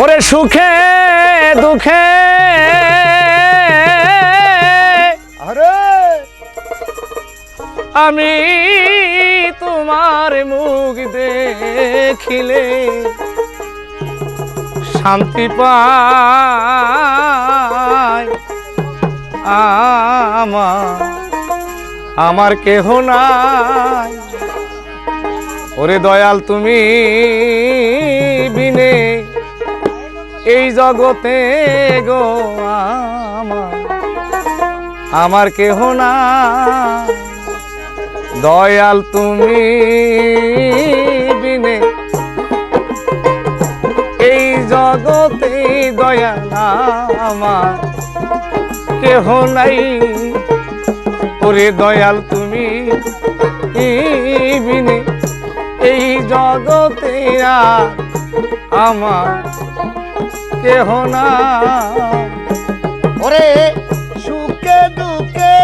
ওরে সুখে, দুঃখে। আমি তোমার মুখ দেখিলে শান্তি পাই। আমার কেহ নাই। ওরে দয়াল তুমি এই জগতে গো আমার আমার কেহ না। দয়াল তুমি বিনে। এই জগতে দয়াল আমার কেহ নাই। ওরে দয়াল তুমি বিনে। এই জগতে আমার কেহ না ওরে সুখে দুঃখে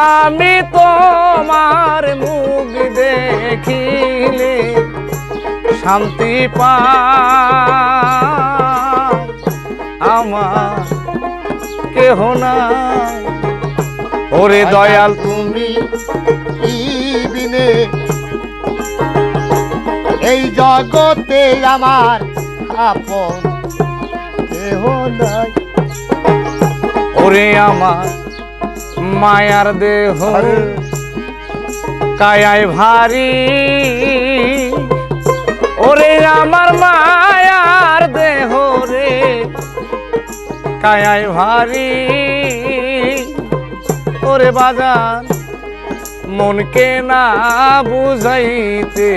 আমি তোমার মুখ দেখিলে শান্তি পা আমার কেহ না ওরে দয়াল, তুমি বিনে এই জগতে আমার আপন কেহ নাই। ওরে আমার মায়ার দেহ। কায়ায় ভারী। ওরে আমার মায়ার দেহ রে। কায়ায় ভারী। ওরে বাজার মনকে না বুঝাইতে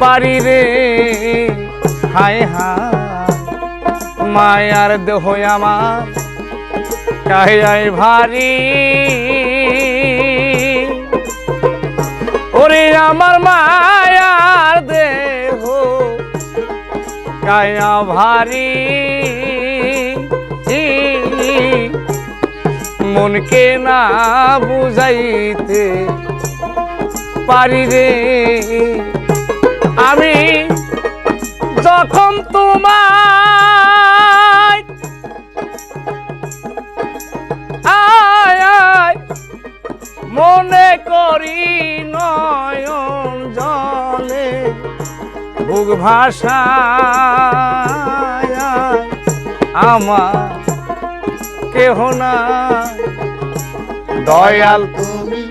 পারি রে। হায় হায়, মায়ার দেহ আমার কায়ায় ভারী। ওরে আমার মায়ার দেহ কায়া ভারী। মনকে না বুঝাইতে পারি রে। আমি যখন তোমায় আয় আয় মনে করি নয়ন জলে, বুক ভাষায় আমার কেহ না দয়াল তুমি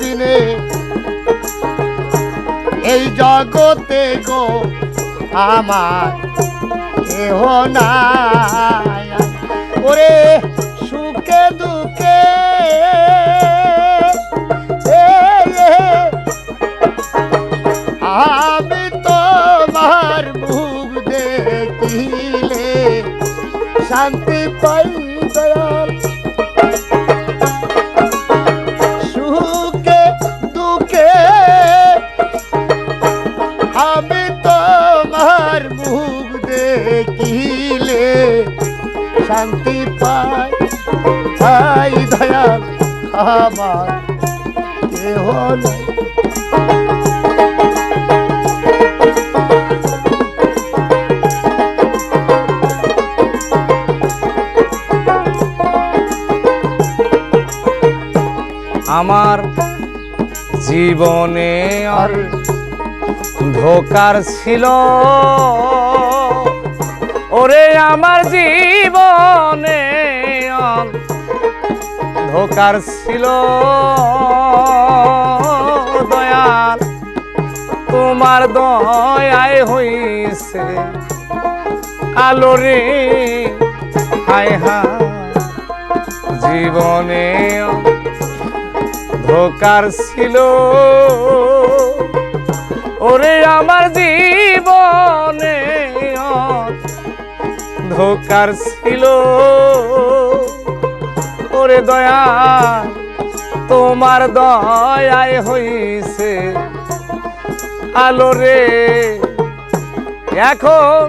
দিনে এই জগতে গো আমার কেহ নাই। ওরে সুখে দুঃখে আমি তোমার মুখ দেখিলে শান্তি পাই দয়াল। আমি তোমার মুখ দেখিলে শান্তি পাই ভাই দয়াল আমার কেহ আমার জীবনে আর ধোকার ছিল। ওরে আমার জীবনে ধোকার ছিল। দয়াল, তোমার দয়ায় হইছে আলো রে হায়, জীবনে ধোকার ছিল। ওরে আমার জীবনে ধোকার ছিল। ওরে দয়া, তোমার দয়ায় হইছে আলো রে। এখন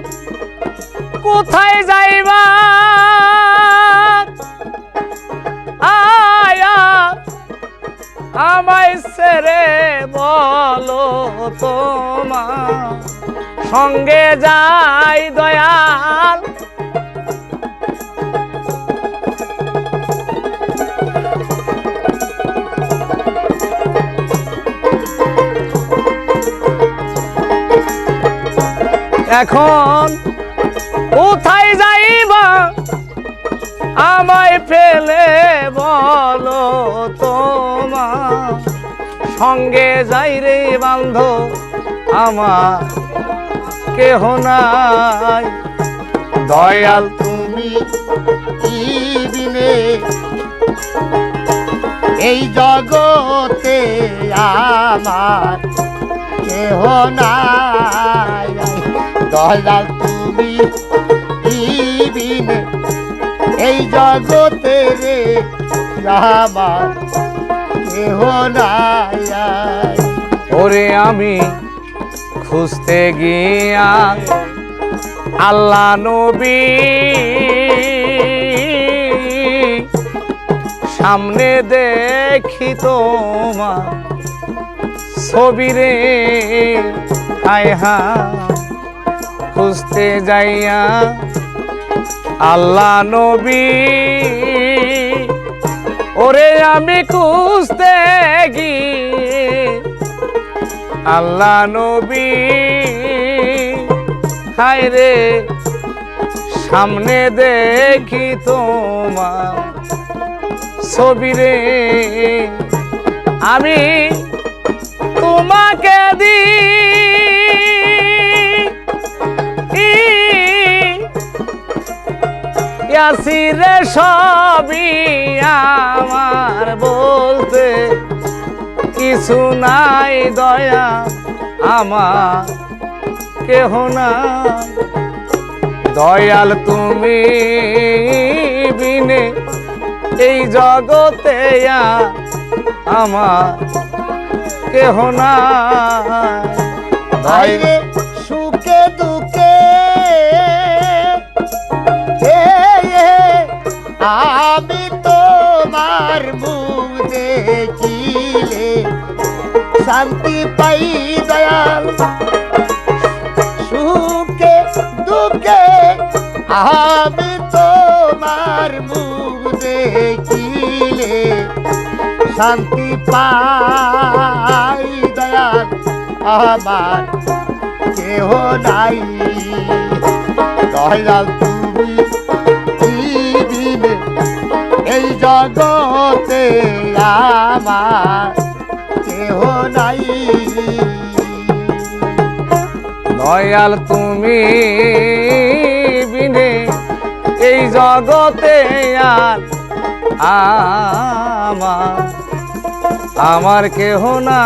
কোথায় যাইবা? আমায় ছেড়ে বলো তোমার সঙ্গে যাই দয়াল। এখন আমায় ফেলে বলো তোমার। সঙ্গে যাই রে বান্ধ আমার কেহ নাই। দয়াল তুমি ইবিনে, এই জগতে আমার কেহ নাই। দয়াল তুমি এই জগতে রে, আমার কেহ ওরে আমি খুঁজতে গিয়া আল্লাহ নবী সামনে দেখি তোমার ছবি রে হায় হা খুঁজতে যাইয়া আল্লাহ নবী। ওরে আমি খুঁজতে গিয়ে আল্লাহ নবী। হায় রে, সামনে দেখি তোমার ছবি রে। আমি তোমাকে দি ইয়াসিরে সবই আমার বলতে। কিছু নাই দয়া আমার, কেহ না দয়াল তুমি বিনে এই জগতে আমার, কেহ না আমি তোমার মুখ দেখিলে শান্তি পাই দয়াল। সুখে, দুঃখে আমি তোমার মুখ দেখিলে শান্তি পাই দয়াল। আমার কেহ নাই। দয়াল, তুমি এই জগতে আমার কেহ নাই। দয়াল তুমি বিনে এই জগতে আর আমার আমার কেহ না